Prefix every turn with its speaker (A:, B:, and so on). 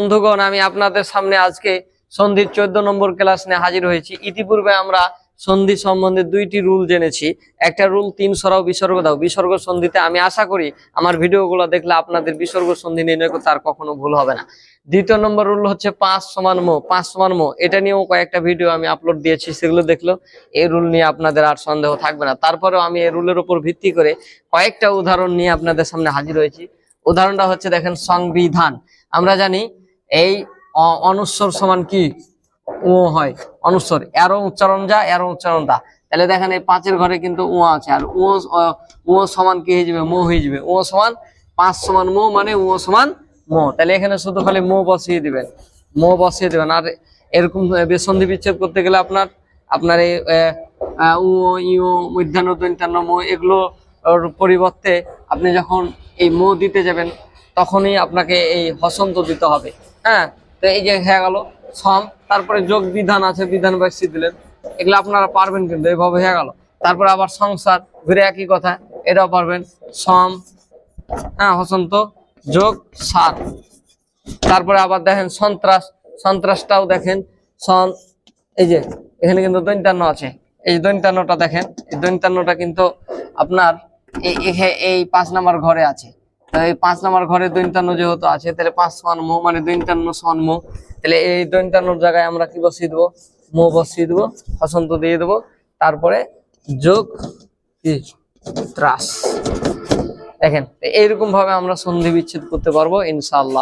A: বন্ধুগণ, আমি আপনাদের সামনে আজকে সন্ধির চোদ্দ নম্বর ক্লাস নিয়ে হাজির হয়েছি। ইতিপূর্বে আমরা সন্ধি সম্বন্ধে দুইটি রুল জেনেছি। একটা রুল তিন সরাও বিসর্গ দাও। বিসর্গ সন্ধিতে আমি আশা করি আমার ভিডিওগুলো দেখলে আপনাদের বিসর্গ সন্ধি নির্ণয় করতে আর কখনো ভুল হবে না। দ্বিতীয় নম্বর রুল হচ্ছে পাঁচ সমান মো। পাঁচ সমান মো। এটা নিয়েও কয়েকটা ভিডিও আমি আপলোড দিয়েছি, সেগুলো দেখল এই রুল নিয়ে আপনাদের আর সন্দেহ থাকবে না। তারপরেও আমি এই রুলের উপর ভিত্তি করে কয়েকটা উদাহরণ নিয়ে আপনাদের সামনে হাজির হয়েছি। উদাহরণটা হচ্ছে, দেখেন, সংবিধান। আমরা জানি এই অনুস্বর সমান কি? ও হয়। অনুস্বর এরো উচ্চারণ যা এরো উচ্চারণ দা তাহলে দেখেন এই পাঁচের ঘরে কিন্তু ও আছে। আর ও ও সমান কি হয়ে যাবে? মো হয়ে যাবে। ও সমান পাঁচ সমান মো মানে ও সমান মো। তাহলে এখানে শুধু খালি মো বসিয়ে দিবেন। মো বসিয়ে দিবেন। আর এরকম বেসন্ধি বিচ্ছেদ করতে গেলে আপনার আপনার এই উ ইউ মধ্যাহ্ন দৈন্তান্ন মো এগুলো পরিবর্তে আপনি যখন এই মো দিতে যাবেন, তখনই আপনাকে এই হসন্ত দিতে হবে। হ্যাঁ তো এই যে হয়ে গেল, সম, তারপরে যোগ বিধান আছে, বিধান বাক্সি দিলেন। এগুলো আপনারা পারবেন কিন্তু এইভাবে হয়ে গেল। তারপরে আবার সংসার, ঘুরে একই কথা, এটাও পারবেন। সম হ্যাঁ হসন্ত, যোগ, সার। তারপরে আবার দেখেন সন্ত্রাস, সন্ত্রাসটাও দেখেন। সন, এই যে, এখানে কিন্তু দৈন্তান্ন আছে। এই দৈন্তান্নটা দেখেন, এই দৈন্তান্নটা কিন্তু আপনার এই পাঁচ নাম্বার ঘরে আছে। এই পাঁচ নাম্বার ঘরে দৈন্তান্ন যেহেতু আছে, তাহলে পাঁচ সমান মো মানে দৈন্তান্ন সমান মো। তাহলে এই দৈন্তান্নর জায়গায় আমরা কি বসিয়ে দেবো? মো বসিয়ে দেবো, হসন্ত দিয়ে দেবো। তারপরে যোগ কি? ত্রাস। দেখেন এইরকম ভাবে আমরা সন্ধি বিচ্ছেদ করতে পারব, ইনশাআল্লাহ।